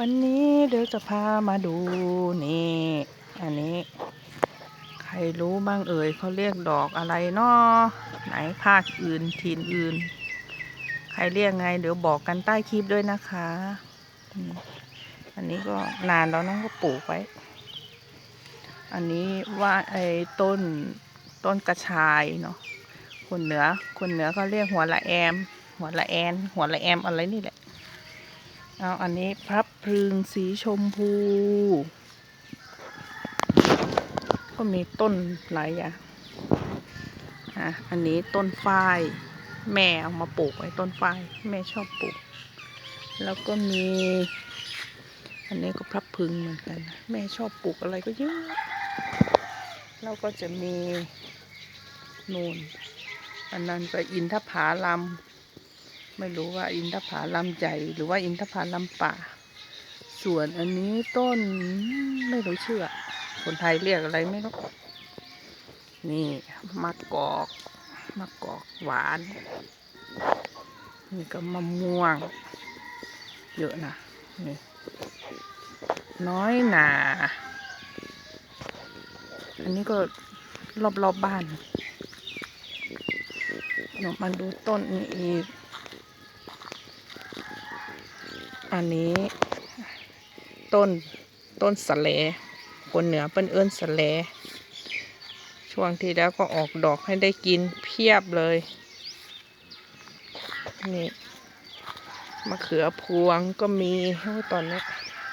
วันนี้เดี๋ยวจะพามาดูนี่ อันนี้ ใครรู้บ้างเอ่ยเขาเรียกดอกอะไรเนาะไหนภาคอื่นถิ่นอื่น ใครเรียกไง เดี๋ยวบอกกันใต้คลิปด้วยนะคะอันนี้ก็นานแล้วนะก็ปลูกไว้ อันนี้ว่าไอ้ต้นต้นกระชายเนาะคนเหนือคนเหนือเขาเรียกหัวละแอม หัวละแอน หัวละแอมอะไรนี่แหละ เอาอันนี้พระพรึงสีชมพู ก็มีต้นหลายอย่างอะอันนี้ต้นฝ้าย แม่เอามาปลูกไว้ต้นฝ้าย แม่ชอบปลูก แล้วก็มี อันนี้ก็พระพรึงเหมือนกัน แม่ชอบปลูกอะไรก็เยอะแล้วก็จะมีนูนอันนั้นก็อินทผาลัม ไม่รู้ว่าอินทผาลัมใหญ่หรือว่าอินทผาลัมป่า ส่วนอันนี้ต้นไม่รู้ชื่ออะคนไทยเรียกอะไรไม่รู้ นี่มะกอกมะกอกหวาน นี่ก็มะม่วง เยอะนะนี่น้อยหนา อันนี้ก็รอบๆบบ้านเรามาดูต้นนี้อีก อันนี้ ต้นต้นสะเลคนเหนือเป็นเอื้นสะเลช่วงที่แล้วก็ออกดอกให้ได้กินเพียบเลย นี่มะเขือพวงก็มีตอนนี้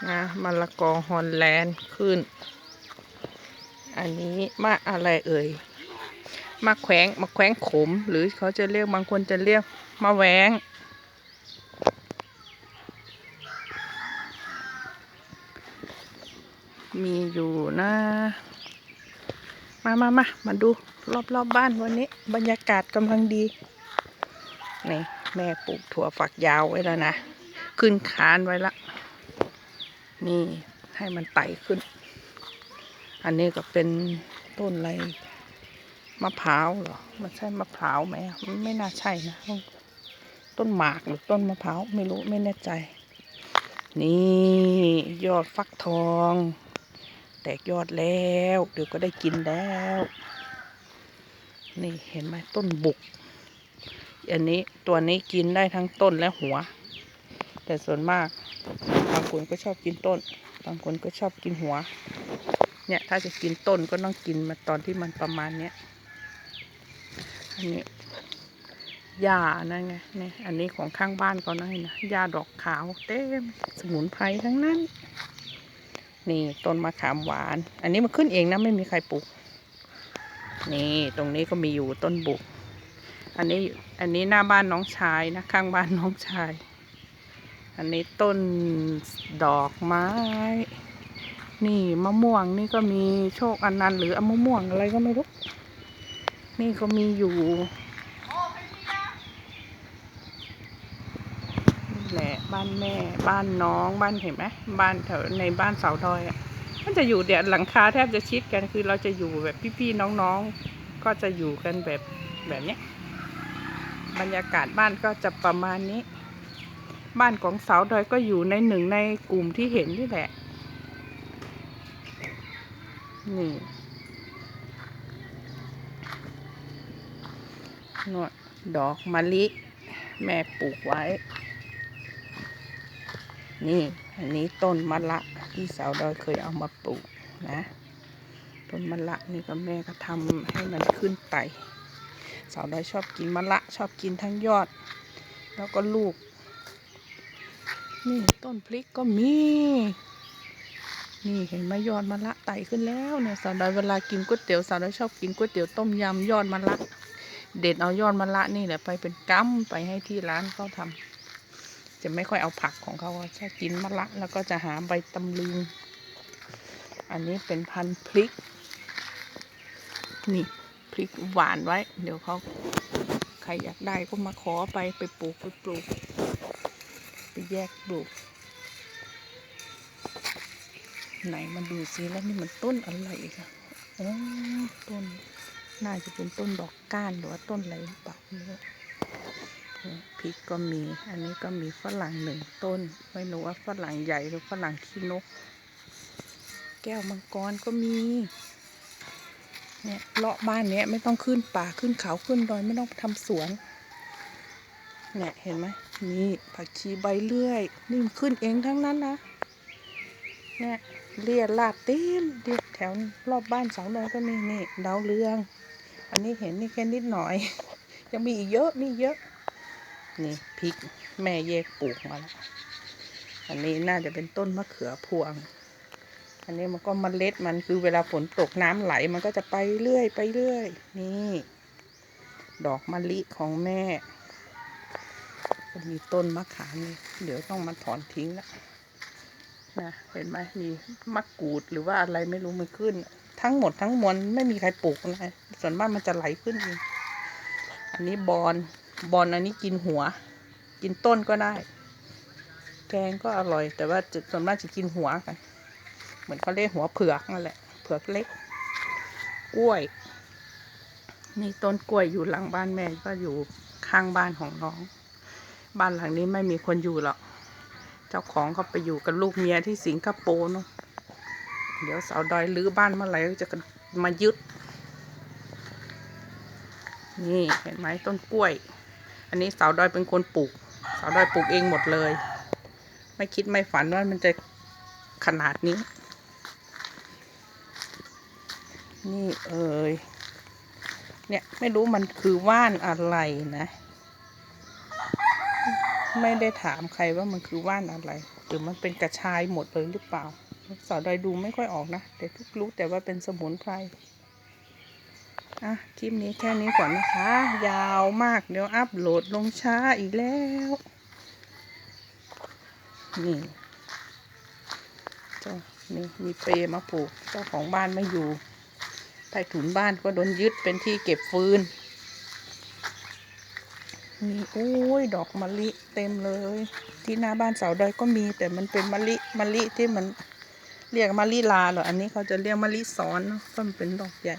นะมะละกอฮอลแลนด์ขึ้น อันนี้มะอะไรเอ่ยมะแขวงมะแขวงขม หรือเขาจะเรียกบางคนจะเรียกมะแหวง มีอยู่นะ มามามามาดูรอบๆบบ้านวันนี้ บรรยากาศกำลังดี นี่แม่ปลูกถั่วฝักยาวไว้แล้วนะ ขึ้นคานไว้ละ นี่ให้มันไต่ขึ้น อันนี้ก็เป็นต้นอะไรมะพร้าวเหรอ มันใช่มะพร้าวไหมมันไม่น่าใช่นะ ต้นหมากหรือต้นมะพร้าวไม่รู้ไม่แน่ใจ นี่ยอดฟักทอง แตกยอดแล้ว เดี๋ยวก็ได้กินแล้ว นี่เห็นไหมต้นบุก อันนี้ตัวนี้กินได้ทั้งต้นและหัว แต่ส่วนมาก บางคนก็ชอบกินต้น บางคนก็ชอบกินหัว เนี่ยถ้าจะกินต้นก็ต้องกินมาตอนที่มันประมาณเนี้ย อันนี้หญ้านั่นไงนี่อันนี้ของข้างบ้านเขานะนะหญ้าดอกขาวเต็มสมุนไพรทั้งนั้น นี่ต้นมะขามหวาน อันนี้มันขึ้นเองนะไม่มีใครปลูก นี่ตรงนี้ก็มีอยู่ต้นบุก อันนี้อันนี้หน้าบ้านน้องชายนะข้างบ้านน้องชาย อันนี้ต้นดอกไม้ นี่มะม่วงนี่ก็มีโชคอันนันต์หรืออมะม่วงอะไรก็ไม่รู้ นี่ก็มีอยู่นี่แหละ บ้านแม่ บ้านน้องบ้านเห็นไหมบ้านแถวในบ้านเสาดอยอะมันจะอยู่เดี๋ยวหลังคาแทบจะชิดกันคือเราจะอยู่แบบพี่ๆน้องๆ ก็จะอยู่กันแบบแบบเนี้ยบรรยากาศบ้านก็จะประมาณนี้ บ้านของเสาดอยก็อยู่ในหนึ่งในกลุ่มที่เห็นนี่แหละ นี่นวดดอกมะลิ แม่ปลูกไว้ นี่อันนี้ต้นมะละที่สาวดอยเคยเอามาปลูกนะ ต้นมะละนี่ก็แม่ก็ทำให้มันขึ้นไตสาวดอยชอบกินมะละ ชอบกินทั้งยอด แล้วก็ลูก นี่ต้นพริกก็มี นี่เห็นไหมยอดมะละไต่ขึ้นแล้วเนี่ยสาวดอยเวลากินก๋วยเตี๋ยวสาวดอยชอบกินก๋วยเตี๋ยวต้มยำยอดมะละ เด็ดเอายอดมะละนี่แหละไปเป็นกัมไปให้ที่ร้านเขาทำ จะไม่ค่อยเอาผักของเขาจะกินมะละแล้วก็จะหาใบตำลึง อันนี้เป็นพันพริก นี่พริกหวานไว้ เดี๋ยวเขาใครอยากได้ก็มาขอไปไปปลูกไปปลูก ไปแยกปลูก ไหนมาดูซิแล้วนี่มันต้นอะไรคะอ๋อต้น น่าจะเป็นต้นดอกก้านหรือว่าต้นอะไรหรือเปล่าไม่รู้นี่ พริกก็มี อันนี้ก็มีฝรั่งหนึ่งต้น ไม่รู้ว่าฝรั่งใหญ่หรือฝรั่งขี้นก แก้วมังกรก็มี เนี่ยเลาะบ้านเนี้ยไม่ต้องขึ้นป่าขึ้นเขาขึ้นดอยไม่ต้องทำสวน เนี่ยเห็นไหมนี่ผักชีใบเลื่อย นี่มันขึ้นเองทั้งนั้นนะ เนี่ยเรียลาดเต็มเดียแถวรอบบ้านสองดอยก็มีนี่ดาวเรือง อันนี้เห็นนี่แค่นิดหน่อย ยังมีอีกเยอะมีเยอะ นี่พริกแม่แยกปลูกมาแล้วอันนี้น่าจะเป็นต้นมะเขือพวง อันนี้มันก็มเมล็ดมันคือเวลาฝนตกน้ำไหลมันก็จะไปเรื่อยไปเรื่อย นี่ ดอกมะลิของแม่มีต้นมะขามนี่เดี๋ยวต้องมาถอนทิ้งละนะเห็นไหมมีมะกรูดหรือว่าอะไรไม่รู้มันขึ้น ทั้งหมดทั้งมวลไม่มีใครปลูกนะส่วนมากมันจะไหลขึ้นเองอันนี้บอน บอนอันนี้กินหัว กินต้นก็ได้ แกงก็อร่อย แต่ว่าส่วนมากจะกินหัวกัน เหมือนเขาเรียกหัวเผือกนั่นแหละ เผือกเล็ก กล้วย นี่ต้นกล้วยอยู่หลังบ้านแม่ก็อยู่ข้างบ้านของน้อง บ้านหลังนี้ไม่มีคนอยู่หรอก เจ้าของเขาไปอยู่กับลูกเมียที่สิงคโปร์เนาะ เดี๋ยวสาวดอยรื้อบ้านเมื่อไหร่ก็จะมายึดนี่เห็นไหมต้นกล้วย อันนี้สาวดอยเป็นคนปลูก สาวดอยปลูกเองหมดเลย ไม่คิดไม่ฝันว่ามันจะขนาดนี้ นี่เอ่ยเนี่ยไม่รู้มันคือว่านอะไรนะ ไม่ได้ถามใครว่ามันคือว่านอะไร หรือมันเป็นกระชายหมดเลยหรือเปล่าสาวดอยดูไม่ค่อยออกนะแต่ทุกรู้แต่ว่าเป็นสมุนไพร อะคลิปนี้แค่นี้ก่อนนะคะ ยาวมากเดี๋ยวอัพโหลดลงช้าอีกแล้ว นี่เจ้านี่มีเปรมาปลูกเจ้าของบ้านไม่อยู่ใต้ถุนบ้านก็โดนยึดเป็นที่เก็บฟืนนี่โอ้ยดอกมะลิเต็มเลย ที่หน้าบ้านเสาดอยก็มีแต่มันเป็นมะลิมะลิที่มันเรียกมะลิลาเหรออันนี้เขาจะเรียกมะลิซ้อนเนอะเพราะมันเป็นดอกใหญ่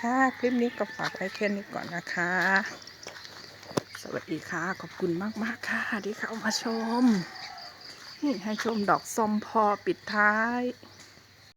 ค่ะ คลิปนี้ก็ฝากไว้แค่นี้ก่อนนะคะ สวัสดีค่ะ ขอบคุณมาก ๆ ค่ะที่เข้ามาชม นี่ให้ชมดอกซอมพอปิดท้าย